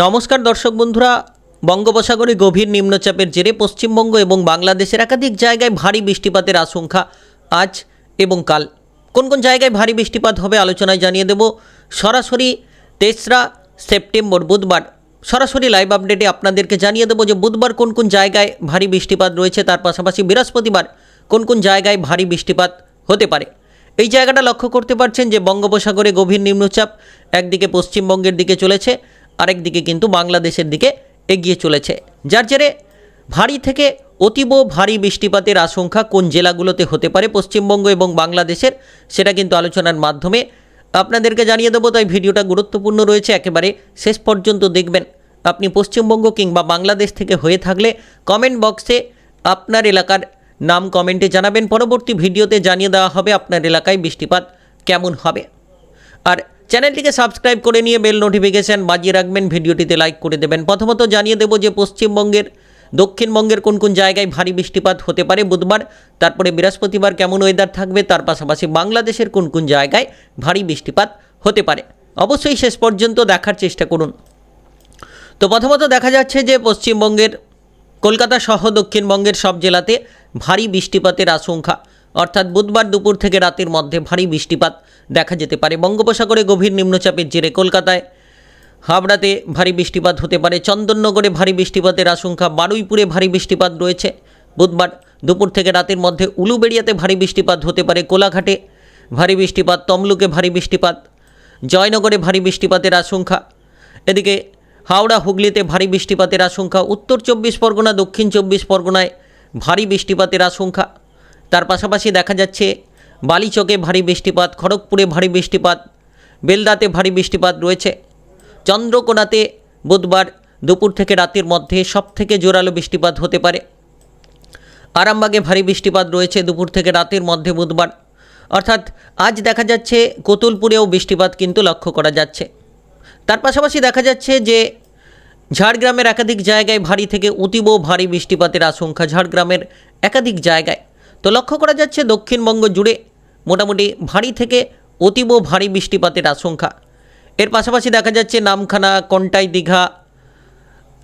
নমস্কার দর্শক বন্ধুরা, বঙ্গোপসাগরে গভীর নিম্নচাপের জেরে পশ্চিমবঙ্গ এবং বাংলাদেশের একাধিক জায়গায় ভারী বৃষ্টিপাতের আশঙ্কা আজ এবং কাল। কোন কোন জায়গায় ভারী বৃষ্টিপাত হবে আলোচনায় জানিয়ে দেব। সরাসরি তেসরা সেপ্টেম্বর, বুধবার। সরাসরি লাইভ আপডেটে আপনাদেরকে জানিয়ে দেবো যে বুধবার কোন কোন জায়গায় ভারী বৃষ্টিপাত রয়েছে, তার পাশাপাশি বৃহস্পতিবার কোন কোন জায়গায় ভারী বৃষ্টিপাত হতে পারে। এই জায়গাটা লক্ষ্য করতে পারছেন যে বঙ্গোপসাগরে গভীর নিম্নচাপ একদিকে পশ্চিমবঙ্গের দিকে চলেছে আরেকদিকে কিন্তু বাংলাদেশের দিকে এগিয়ে চলেছে। যার জেরে ভারী থেকে অতীব ভারী বৃষ্টিপাতের আশঙ্কা কোন জেলাগুলোতে হতে পারে, পশ্চিমবঙ্গ এবং বাংলাদেশের, সেটা কিন্তু আলোচনার মাধ্যমে আপনাদেরকে জানিয়ে দেবো। তাই ভিডিওটা গুরুত্বপূর্ণ রয়েছে, একেবারে শেষ পর্যন্ত দেখবেন। আপনি পশ্চিমবঙ্গ কিংবা বাংলাদেশ থেকে হয়ে থাকলে কমেন্ট বক্সে আপনার এলাকার নাম কমেন্টে জানাবেন। পরবর্তী ভিডিওতে জানিয়ে দেওয়া হবে আপনার এলাকায় বৃষ্টিপাত কেমন হবে। আর চ্যানেলটিকে সাবস্ক্রাইব করে নিয়ে বেল নোটিফিকেশান বাজিয়ে রাখবেন। ভিডিওটিতে লাইক করে দেবেন। প্রথমত জানিয়ে দেবো যে পশ্চিমবঙ্গের, দক্ষিণবঙ্গের কোন কোন জায়গায় ভারী বৃষ্টিপাত হতে পারে বুধবার, তারপরে বৃহস্পতিবার কেমন ওয়েদার থাকবে, তার পাশাপাশি বাংলাদেশের কোন কোন জায়গায় ভারী বৃষ্টিপাত হতে পারে। অবশ্যই শেষ পর্যন্ত দেখার চেষ্টা করুন। তো প্রথমত দেখা যাচ্ছে যে পশ্চিমবঙ্গের, কলকাতা সহ দক্ষিণবঙ্গের সব জেলাতে ভারী বৃষ্টিপাতের আশঙ্কা। অর্থাৎ বুধবার দুপুর থেকে রাতের মধ্যে ভারী বৃষ্টিপাত দেখা যেতে পারে। বঙ্গোপসাগরে গভীর নিম্নচাপের জেরে কলকাতায় হাবড়াতে ভারী বৃষ্টিপাত হতে পারে। চন্দননগরে ভারী বৃষ্টিপাতের আশঙ্কা। বারুইপুরে ভারী বৃষ্টিপাত রয়েছে। বুধবার দুপুর থেকে রাতের মধ্যে উলুবেড়িয়াতে ভারী বৃষ্টিপাত হতে পারে। কোলাঘাটে ভারী বৃষ্টিপাত, তমলুকে ভারী বৃষ্টিপাত, জয়নগরে ভারী বৃষ্টিপাতের আশঙ্কা। এদিকে হাওড়া হুগলিতে ভারী বৃষ্টিপাতের আশঙ্কা। উত্তর চব্বিশ পরগনা, দক্ষিণ চব্বিশ পরগনায় ভারী বৃষ্টিপাতের আশঙ্কা। তার পাশাপাশি দেখা যাচ্ছে বালিচকে ভারী বৃষ্টিপাত, খড়গপুরে ভারী বৃষ্টিপাত, বেলদাতে ভারী বৃষ্টিপাত রয়েছে। চন্দ্রকোনাতে বুধবার দুপুর থেকে রাতের মধ্যে সবথেকে জোরালো বৃষ্টিপাত হতে পারে। আরামবাগে ভারী বৃষ্টিপাত রয়েছে দুপুর থেকে রাতের মধ্যে বুধবার। অর্থাৎ আজ দেখা যাচ্ছে কোতুলপুরেও বৃষ্টিপাত কিন্তু লক্ষ্য করা যাচ্ছে। তার পাশাপাশি দেখা যাচ্ছে যে, ঝাড়গ্রামের একাধিক জায়গায় ভারী থেকে অতীব ভারী বৃষ্টিপাতের আশঙ্কা। ঝাড়গ্রামের একাধিক জায়গায় তো লক্ষ্য করা যাচ্ছে দক্ষিণবঙ্গ জুড়ে মোটামুটি ভারী থেকে অতীব ভারী বৃষ্টিপাতের আশঙ্কা। এর পাশাপাশি দেখা যাচ্ছে নামখানা, কন্টাই দীঘা,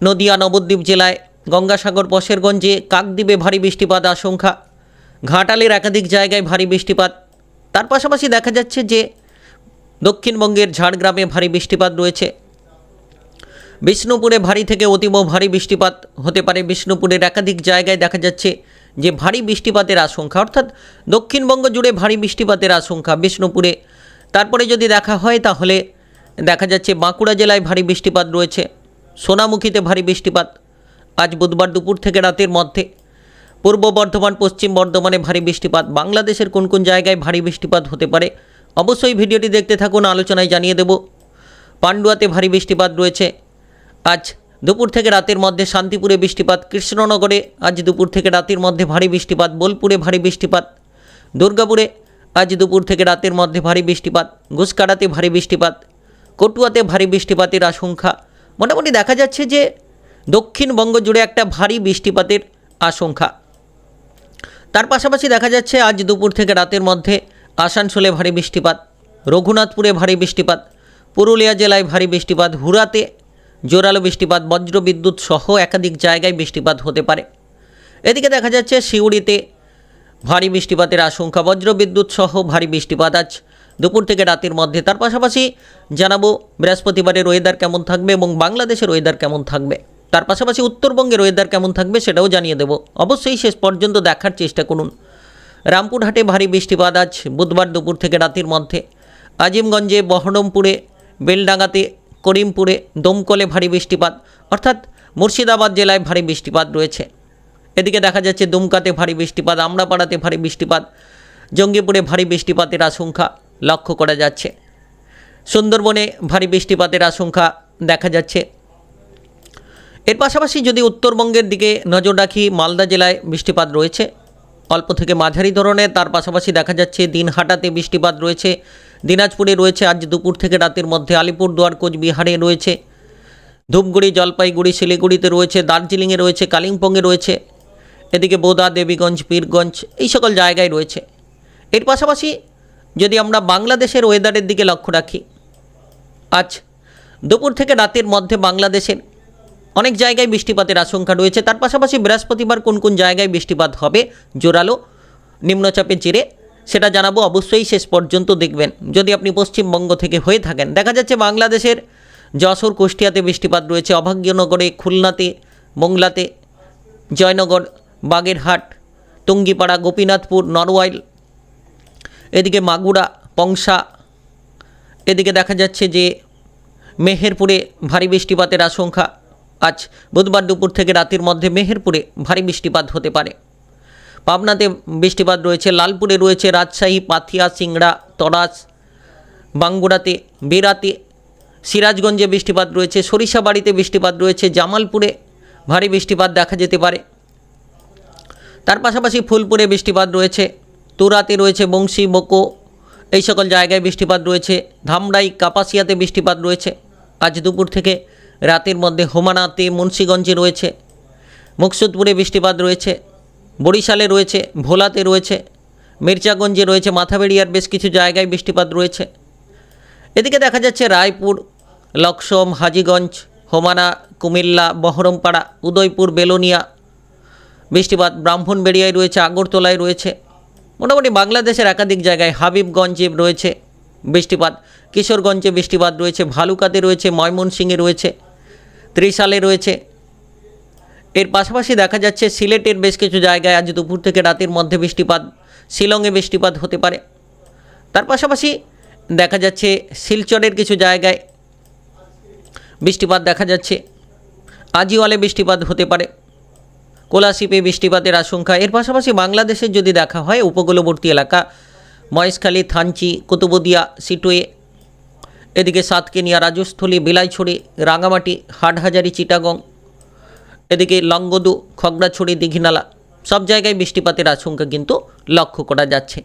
নদিয়া, নবদ্বীপ জেলায়, গঙ্গাসাগর পশেরগঞ্জে কাকদ্বীপে ভারী বৃষ্টিপাত আশঙ্কা। ঘাটালের একাধিক জায়গায় ভারী বৃষ্টিপাত। তার পাশাপাশি দেখা যাচ্ছে যে দক্ষিণবঙ্গের ঝাড়গ্রামে ভারী বৃষ্টিপাত রয়েছে। বিষ্ণুপুরে ভারী থেকে অতীব ভারী বৃষ্টিপাত হতে পারে। বিষ্ণুপুরের একাধিক জায়গায় দেখা যাচ্ছে যে ভারী বৃষ্টিপাতের আশঙ্কা, অর্থাৎ দক্ষিণবঙ্গ জুড়ে ভারী বৃষ্টিপাতের আশঙ্কা বিষ্ণুপুরে। তারপরে যদি দেখা হয়, তাহলে দেখা যাচ্ছে বাঁকুড়া জেলায় ভারী বৃষ্টিপাত রয়েছে, সোনামুখীতে ভারী বৃষ্টিপাত। আজ বুধবার দুপুর থেকে রাতের মধ্যে পূর্ব বর্ধমান, পশ্চিম বর্ধমানে ভারী বৃষ্টিপাত, বাংলাদেশের কোন কোন জায়গায় ভারী বৃষ্টিপাত হতে পারে অবশ্যই ভিডিওটি দেখতে থাকুন, আলোচনায় জানিয়ে দেব। পান্ডুয়াতে ভারী বৃষ্টিপাত রয়েছে, আজ দুপুর থেকে রাতের মধ্যে শান্তিপুরে বৃষ্টিপাত, কৃষ্ণনগরে আজ দুপুর থেকে রাতের মধ্যে ভারী বৃষ্টিপাত, বোলপুরে ভারী বৃষ্টিপাত, দুর্গাপুরে আজ দুপুর থেকে রাতের মধ্যে ভারী বৃষ্টিপাত ঘুসকাড়াতে ভারী বৃষ্টিপাত, কটুয়াতে ভারী বৃষ্টিপাতের আশঙ্কা। মোটামুটি দেখা যাচ্ছে যে দক্ষিণবঙ্গ জুড়ে একটা ভারী বৃষ্টিপাতের আশঙ্কা। তার পাশাপাশি দেখা যাচ্ছে আজ দুপুর থেকে রাতের মধ্যে আসানসোলে ভারী বৃষ্টিপাত, রঘুনাথপুরে ভারী বৃষ্টিপাত, পুরুলিয়া জেলায় ভারী বৃষ্টিপাত, হুরাতে জোরালো বৃষ্টিপাত, বজ্রবিদ্যুৎ সহ একাধিক জায়গায় বৃষ্টিপাত হতে পারে। এদিকে দেখা যাচ্ছে সিউড়িতে ভারী বৃষ্টিপাতের আশঙ্কা, বজ্রবিদ্যুৎ সহ ভারী বৃষ্টিপাত আজ দুপুর থেকে রাতের মধ্যে। তার পাশাপাশি জানাব, বৃহস্পতিবারের ওয়েদার কেমন থাকবে এবং বাংলাদেশের ওয়েদার কেমন থাকবে। তার পাশাপাশি উত্তরবঙ্গের ওয়েদার কেমন থাকবে সেটাও জানিয়ে দেবো। অবশ্যই শেষ পর্যন্ত দেখার চেষ্টা করুন। রামপুরহাটে ভারী বৃষ্টিপাত আজ বুধবার দুপুর থেকে রাতের মধ্যে। আজিমগঞ্জে, বহরমপুরে, বেলডাঙ্গাতে করিমপুরে দমকলে ভারী বৃষ্টিপাত, অর্থাৎ মুর্শিদাবাদ জেলায় ভারী বৃষ্টিপাত রয়েছে। এদিকে দেখা যাচ্ছে দুমকাতে ভারী বৃষ্টিপাত, আমরাপাড়াতে ভারী বৃষ্টিপাত, জঙ্গিপুরে ভারী বৃষ্টিপাতের আশঙ্কা লক্ষ্য করা যাচ্ছে। সুন্দরবনে ভারী বৃষ্টিপাতের আশঙ্কা দেখা যাচ্ছে। এর পাশাপাশি যদি উত্তরবঙ্গের দিকে নজর রাখি, মালদা জেলায় বৃষ্টিপাত রয়েছে। অল্প থেকে মাঝারি ধরনের, তার পাশাপাশি দেখা যাচ্ছে দিনহাটাতে বৃষ্টিপাত রয়েছে। দিনাজপুরে রয়েছে, আজ দুপুর থেকে রাতের মধ্যে আলিপুরদুয়ার কোচবিহারে রয়েছে। ধূপগুড়ি, জলপাইগুড়ি, শিলিগুড়িতে রয়েছে, দার্জিলিংয়ে রয়েছে, কালিম্পংয়ে রয়েছে, এদিকে বোদা, দেবীগঞ্জ, পীরগঞ্জ, এই সকল জায়গায় রয়েছে। এর পাশাপাশি যদি আমরা বাংলাদেশের ওয়েদারের দিকে লক্ষ্য রাখি, আজ দুপুর থেকে রাতের মধ্যে বাংলাদেশের অনেক জায়গায় বৃষ্টিপাতের আশঙ্কা রয়েছে। তার পাশাপাশি বৃহস্পতিবার কোন কোন জায়গায় বৃষ্টিপাত হবে, জোরালো, নিম্নচাপের জেরে সেটা জানাব অবশ্যই শেষ পর্যন্ত দেখবেন। যদি আপনি পশ্চিমবঙ্গ থেকে হয়ে থাকেন, দেখা যাচ্ছে বাংলাদেশের যশোর, কুষ্টিয়াতে বৃষ্টিপাত রয়েছে, অভাগ্যনগরে, খুলনাতে, মোংলাতে, জয়নগর, বাগেরহাট, টুঙ্গিপাড়া, গোপীনাথপুর, নরওয়াইল, এদিকে মাগুরা, পংসা, এদিকে দেখা যাচ্ছে যে মেহেরপুরে ভারী বৃষ্টিপাতের আশঙ্কা। আজ বুধবার দুপুর থেকে রাতের মধ্যে মেহেরপুরে ভারী বৃষ্টিপাত হতে পারে। পাবনাতে বৃষ্টিপাত রয়েছে। লালপুরে রয়েছে রাজশাহী, পাথিয়া, সিংড়া, তরাস, বাঙ্গুড়াতে, বেরাতে, সিরাজগঞ্জে বৃষ্টিপাত রয়েছে, সরিষাবাড়িতে বৃষ্টিপাত রয়েছে, জামালপুরে ভারী বৃষ্টিপাত দেখা যেতে পারে। তার পাশাপাশি ফুলপুরে বৃষ্টিপাত রয়েছে, তুরাতে রয়েছে বংশী বকো এই সকল জায়গায় বৃষ্টিপাত রয়েছে। ধামরাই, কাপাসিয়াতে বৃষ্টিপাত রয়েছে। আজ দুপুর থেকে রাতের মধ্যে হোমানাতে, মুন্সীগঞ্জে রয়েছে। মুকসুদপুরে বৃষ্টিপাত রয়েছে। বরিশালে রয়েছে, ভোলাতে রয়েছে, মির্জাগঞ্জে রয়েছে, মাথাবেড়িয়ার বেশ কিছু জায়গায় বৃষ্টিপাত রয়েছে। এদিকে দেখা যাচ্ছে রায়পুর, লক্সম, হাজিগঞ্জ, হোমানা, কুমিল্লা, বহরমপাড়া, উদয়পুর, বেলোনিয়া। বৃষ্টিপাত ব্রাহ্মণবেড়িয়ায় রয়েছে, আগরতলায় রয়েছে। মোটামুটি বাংলাদেশের একাধিক জায়গায় হাবিবগঞ্জে রয়েছে বৃষ্টিপাত, কিশোরগঞ্জে বৃষ্টিপাত রয়েছে, ভালুকাতে রয়েছে, ময়মনসিংহে রয়েছে, ত্রিশালে রয়েছে। এর পাশাপাশি দেখা যাচ্ছে সিলেটের বেশ কিছু জায়গায় আজ দুপুর থেকে রাতের মধ্যে বৃষ্টিপাত, শিলংয়ে বৃষ্টিপাত হতে পারে। তার পাশাপাশি দেখা যাচ্ছে শিলচরের কিছু জায়গায় বৃষ্টিপাত দেখা যাচ্ছে। আজিওয়ালে বৃষ্টিপাত হতে পারে। কোলাশিপে বৃষ্টিপাতের আশঙ্কা। এর পাশাপাশি বাংলাদেশের যদি দেখা হয়, উপকূলবর্তী এলাকা, মহেশখালী, থানচি, কুতুবদিয়া, সিটুয়ে, এদিকে সাতকেনিয়া, রাজস্থলী, বিলাইছড়ি, রাঙামাটি, হাটহাজারি, চিটাগং এদিকে লঙ্গদু খগড়াছড়ি, দীঘিনালা সব জায়গায় বৃষ্টিপাতের আশঙ্কা কিন্তু লক্ষ্য করা যাচ্ছে।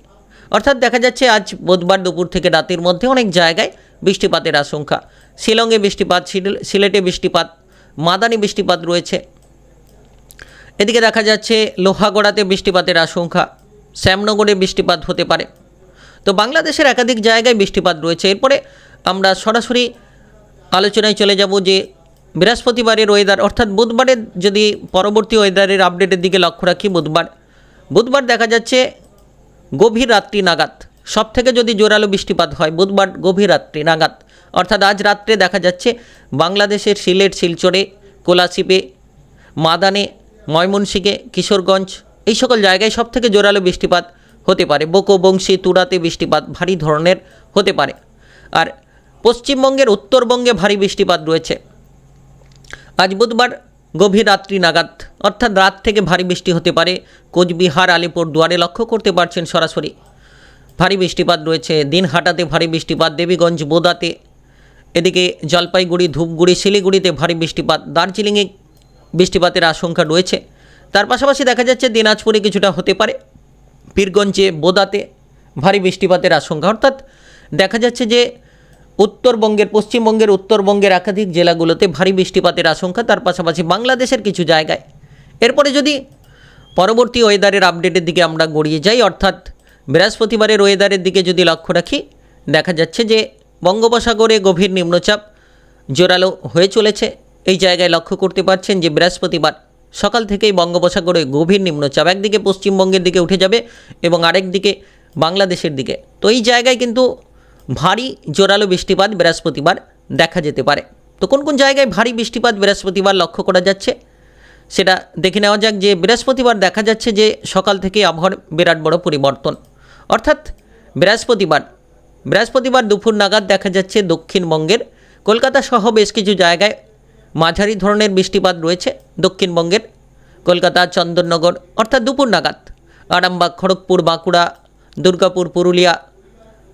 অর্থাৎ দেখা যাচ্ছে আজ বুধবার দুপুর থেকে রাতের মধ্যে অনেক জায়গায় বৃষ্টিপাতের আশঙ্কা। শিলংয়ে বৃষ্টিপাত সিলেটে বৃষ্টিপাত, মাদানি বৃষ্টিপাত রয়েছে। এদিকে দেখা যাচ্ছে লোহাগড়াতে বৃষ্টিপাতের আশঙ্কা, শ্যামনগরে বৃষ্টিপাত হতে পারে। তো বাংলাদেশের একাধিক জায়গায় বৃষ্টিপাত রয়েছে। এরপরে আমরা সরাসরি আলোচনায় চলে যাব যে বৃহস্পতিবারের ওয়েদার অর্থাৎ বুধবারের যদি পরবর্তী ওয়েদারের আপডেটের দিকে লক্ষ্য রাখি, বুধবার। বুধবার দেখা যাচ্ছে গভীর রাত্রি নাগাদ। সব থেকে যদি জোরালো বৃষ্টিপাত হয়, বুধবার গভীর রাত্রি নাগাদ। অর্থাৎ আজ রাত্রে দেখা যাচ্ছে বাংলাদেশের সিলেট, শিলচরে, কোলাশিপে, মাদানে, ময়মনসিংহে, কিশোরগঞ্জ, এই সকল জায়গায় সব থেকে জোরালো বৃষ্টিপাত হতে পারে। বোকো বংশী তুরাতে বৃষ্টিপাত ভারী ধরনের হতে পারে। আর পশ্চিমবঙ্গের উত্তরবঙ্গে ভারী বৃষ্টিপাত রয়েছে। আজ বুধবার গভীর রাত্রি নাগাদ, অর্থাৎ রাত থেকে ভারী বৃষ্টি হতে পারে। কোচবিহার, আলিপুর দুয়ারে লক্ষ্য করতে পারছেন সরাসরি। ভারী বৃষ্টিপাত রয়েছে। দিনহাটাতে ভারী বৃষ্টিপাত, দেবীগঞ্জ, বোদাতে। এদিকে জলপাইগুড়ি, ধূপগুড়ি, শিলিগুড়িতে ভারী বৃষ্টিপাত, দার্জিলিংয়ে বৃষ্টিপাতের আশঙ্কা রয়েছে। তার পাশাপাশি দেখা যাচ্ছে দিনাজপুরে কিছুটা হতে পারে। পীরগঞ্জে, বোদাতে ভারী বৃষ্টিপাতের আশঙ্কা। অর্থাৎ দেখা যাচ্ছে যে উত্তরবঙ্গের, পশ্চিমবঙ্গের, উত্তরবঙ্গের একাধিক জেলাগুলোতে ভারী বৃষ্টিপাতের আশঙ্কা, তার পাশাপাশি বাংলাদেশের কিছু জায়গায়। এরপরে যদি পরবর্তী ওয়েদারের আপডেটের দিকে আমরা গড়িয়ে যাই, অর্থাৎ বৃহস্পতিবারের ওয়েদারের দিকে যদি লক্ষ্য রাখি, দেখা যাচ্ছে যে বঙ্গোপসাগরে গভীর নিম্নচাপ জোরালো হয়ে চলেছে। এই জায়গায় লক্ষ্য করতে পারছেন যে বৃহস্পতিবার সকাল থেকেই বঙ্গোপসাগরে গভীর নিম্নচাপ একদিকে পশ্চিমবঙ্গের দিকে উঠে যাবে এবং আরেক দিকে বাংলাদেশের দিকে। তো এই জায়গায় কিন্তু ভারী জোরালো বৃষ্টিপাত বৃহস্পতিবার দেখা যেতে পারে। তো কোন কোন জায়গায় ভারী বৃষ্টিপাত বৃহস্পতিবার লক্ষ্য করা যাচ্ছে? সেটা দেখে নেওয়া যাক যে বৃহস্পতিবার দেখা যাচ্ছে যে সকাল থেকে আবহাওয়ার বিরাট বড় পরিবর্তন। অর্থাৎ বৃহস্পতিবার বৃহস্পতিবার দুপুর নাগাদ দেখা যাচ্ছে দক্ষিণবঙ্গের কলকাতা সহ বেশ কিছু জায়গায় মাঝারি ধরনের বৃষ্টিপাত রয়েছে দক্ষিণবঙ্গের কলকাতা, চন্দননগর, অর্থাৎ দুপুর নাগাদ। আরামবাগ, খড়গপুর, বাঁকুড়া, দুর্গাপুর, পুরুলিয়া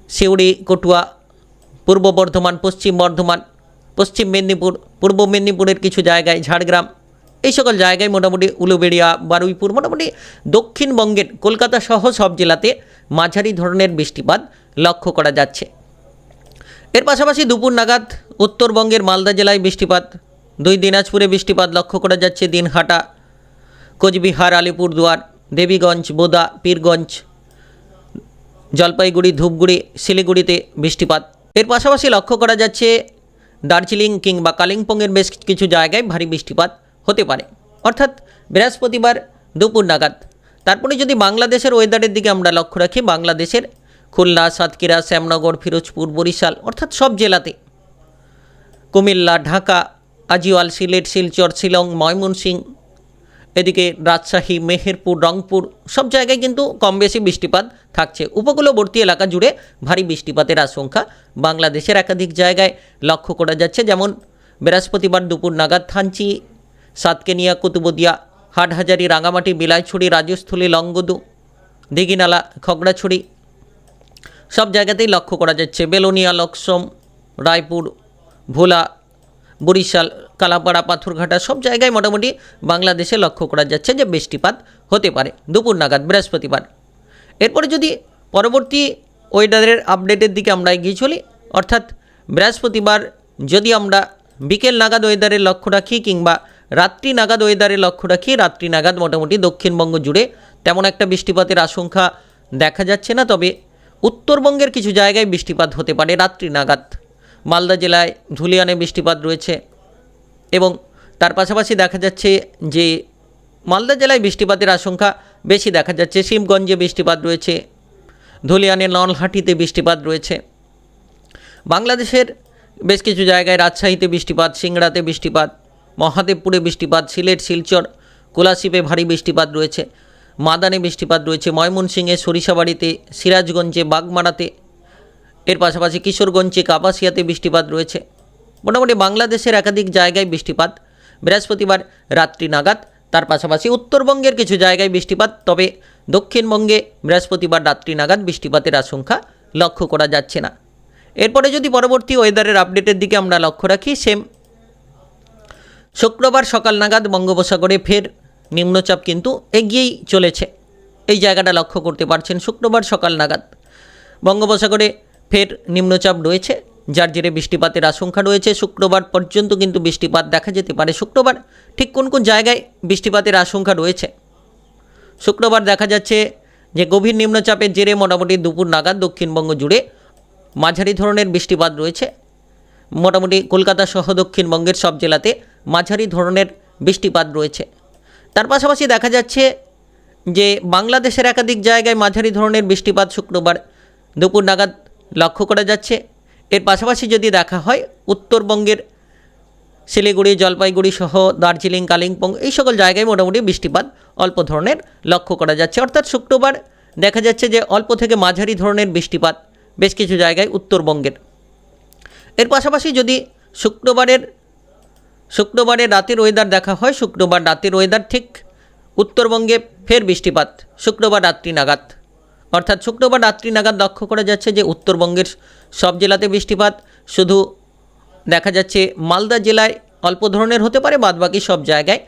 সিউড়ি, কটুয়া, পূর্ব বর্ধমান, পশ্চিম বর্ধমান, পশ্চিম মেদিনীপুর, পূর্ব মেদিনীপুরের কিছু জায়গায় ঝাড়গ্রাম, এই সকল জায়গায় মোটামুটি উলুবেড়িয়া, বারুইপুর, মোটামুটি দক্ষিণবঙ্গের কলকাতা সহ সব জেলাতে মাঝারি ধরনের বৃষ্টিপাত লক্ষ্য করা যাচ্ছে। এর পাশাপাশি দুপুর নাগাদ উত্তরবঙ্গের মালদা জেলায় বৃষ্টিপাত, দুই দিনাজপুরে বৃষ্টিপাত লক্ষ্য করা যাচ্ছে দিনহাটা, কোচবিহার, আলিপুরদুয়ার, দেবীগঞ্জ, বোদা, পীরগঞ্জ জলপাইগুড়ি, ধূপগুড়ি, শিলিগুড়িতে বৃষ্টিপাত। এর পাশাপাশি লক্ষ্য করা যাচ্ছে, দার্জিলিং কিংবা কালিম্পংয়ের বেশ কিছু জায়গায় ভারী বৃষ্টিপাত হতে পারে। অর্থাৎ বৃহস্পতিবার দুপুর নাগাদ। তারপরে যদি বাংলাদেশের ওয়েদারের দিকে আমরা লক্ষ্য রাখি, বাংলাদেশের খুলনা, সাতক্ষীরা, শ্যামনগর, ফিরোজপুর, বরিশাল, অর্থাৎ সব জেলাতে। কুমিল্লা, ঢাকা আজিওয়াল সিলেট, শিলচর, শিলং, ময়মনসিংহ এদিকে রাজশাহী, মেহেরপুর, রংপুর সব জায়গায় কিন্তু কম বেশি বৃষ্টিপাত থাকছে। উপকূলবর্তী এলাকা জুড়ে ভারী বৃষ্টিপাতের আশঙ্কা। বাংলাদেশের একাধিক জায়গায় লক্ষ্য করা যাচ্ছে, যেমন বৃহস্পতিবার দুপুর নাগাদ থানচি, সাতকেনিয়া, কুতুবদিয়া, হাটহাজারি, রাঙামাটি, বিলাইছড়ি, রাজস্থলী, লংগদু, দিঘিনালা, খগড়াছড়ি সব জায়গাতেই লক্ষ্য করা যাচ্ছে। বেলোনিয়া, লক্সম, রায়পুর, ভোলা বরিশাল, কালাপাড়া, পাথরঘাটা সব জায়গায় মোটামুটি বাংলাদেশে লক্ষ্য করা যাচ্ছে যে বৃষ্টিপাত হতে পারে। দুপুর নাগাদ, বৃহস্পতিবার। এরপরে যদি পরবর্তী ওয়েদারের আপডেটের দিকে আমরা এগিয়ে চলি, অর্থাৎ বৃহস্পতিবার যদি আমরা বিকেল নাগাদ ওয়েদারের লক্ষ্য রাখি কিংবা রাত্রি নাগাদ ওয়েদারের লক্ষ্য রাখি, রাত্রি নাগাদ মোটামুটি দক্ষিণবঙ্গ জুড়ে তেমন একটা বৃষ্টিপাতের আশঙ্কা দেখা যাচ্ছে না, তবে উত্তরবঙ্গের কিছু জায়গায় বৃষ্টিপাত হতে পারে রাত্রি নাগাদ। মালদা জেলায় ধুলিয়ানে বৃষ্টিপাত রয়েছে এবং তার পাশাপাশি দেখা যাচ্ছে যে মালদা জেলায় বৃষ্টিপাতের আশঙ্কা বেশি দেখা যাচ্ছে। শিবগঞ্জে বৃষ্টিপাত রয়েছে, ধুলিয়ানে নলহাটিতে বৃষ্টিপাত রয়েছে। বাংলাদেশের বেশ কিছু জায়গায় রাজশাহীতে বৃষ্টিপাত, সিংড়াতে বৃষ্টিপাত, মহাদেবপুরে বৃষ্টিপাত, সিলেট, শিলচর, কোলাশিপে ভারী বৃষ্টিপাত রয়েছে, মাদানে বৃষ্টিপাত রয়েছে, ময়মনসিংহে, সরিষাবাড়িতে, সিরাজগঞ্জে, বাগমারাতে এর পাশাপাশি কিশোরগঞ্জে কাপাসিয়াতে বৃষ্টিপাত রয়েছে। মোটামুটি বাংলাদেশের একাধিক জায়গায় বৃষ্টিপাত। বৃহস্পতিবার রাত্রি নাগাদ, তার পাশাপাশি উত্তরবঙ্গের কিছু জায়গায় বৃষ্টিপাত, তবে দক্ষিণবঙ্গে বৃহস্পতিবার রাত্রি নাগাদ বৃষ্টিপাতের আশঙ্কা লক্ষ্য করা যাচ্ছে না। এরপরে যদি পরবর্তী ওয়েদারের আপডেটের দিকে আমরা লক্ষ্য রাখি, সেম শুক্রবার সকাল নাগাদ বঙ্গোপসাগরে ফের নিম্নচাপ কিন্তু এগিয়েই চলেছে। এই জায়গাটা লক্ষ্য করতে পারছেন শুক্রবার সকাল নাগাদ। বঙ্গোপসাগরে ফের নিম্নচাপ রয়েছে। যার জেরে বৃষ্টিপাতের আশঙ্কা রয়েছে। শুক্রবার পর্যন্ত কিন্তু বৃষ্টিপাত দেখা যেতে পারে। শুক্রবার ঠিক কোন কোন জায়গায় বৃষ্টিপাতের আশঙ্কা রয়েছে? শুক্রবার দেখা যাচ্ছে যে গভীর নিম্নচাপের জেরে মোটামুটি দুপুর নাগাদ দক্ষিণবঙ্গ জুড়ে মাঝারি ধরনের বৃষ্টিপাত রয়েছে। মোটামুটি কলকাতা সহ দক্ষিণবঙ্গের সব জেলাতে মাঝারি ধরনের বৃষ্টিপাত রয়েছে। তার পাশাপাশি দেখা যাচ্ছে যে বাংলাদেশের একাধিক জায়গায় মাঝারি ধরনের বৃষ্টিপাত শুক্রবার দুপুর নাগাদ লক্ষ্য করা যাচ্ছে। এর পাশাপাশি যদি দেখা হয়, উত্তরবঙ্গের শিলিগুড়ি, জলপাইগুড়ি সহ দার্জিলিং, কালিম্পং এই সকল জায়গায় মোটামুটি বৃষ্টিপাত অল্প ধরনের লক্ষ্য করা যাচ্ছে। অর্থাৎ শুক্রবার দেখা যাচ্ছে যে অল্প থেকে মাঝারি ধরনের বৃষ্টিপাত বেশ কিছু জায়গায় উত্তরবঙ্গের। এর পাশাপাশি যদি শুক্রবারের শুক্রবারের রাতের ওয়েদার দেখা হয়, শুক্রবার রাতের ওয়েদার ঠিক উত্তরবঙ্গে ফের বৃষ্টিপাত, শুক্রবার রাত্রি নাগাদ। অর্থাৎ শুক্রবার রাত্রি নাগাদ লক্ষ্য করা যাচ্ছে যে উত্তরবঙ্গের সব জেলাতে বৃষ্টিপাত, শুধু দেখা যাচ্ছে মালদা জেলায় অল্প ধরনের হতে পারে, বাদবাকি সব জায়গায়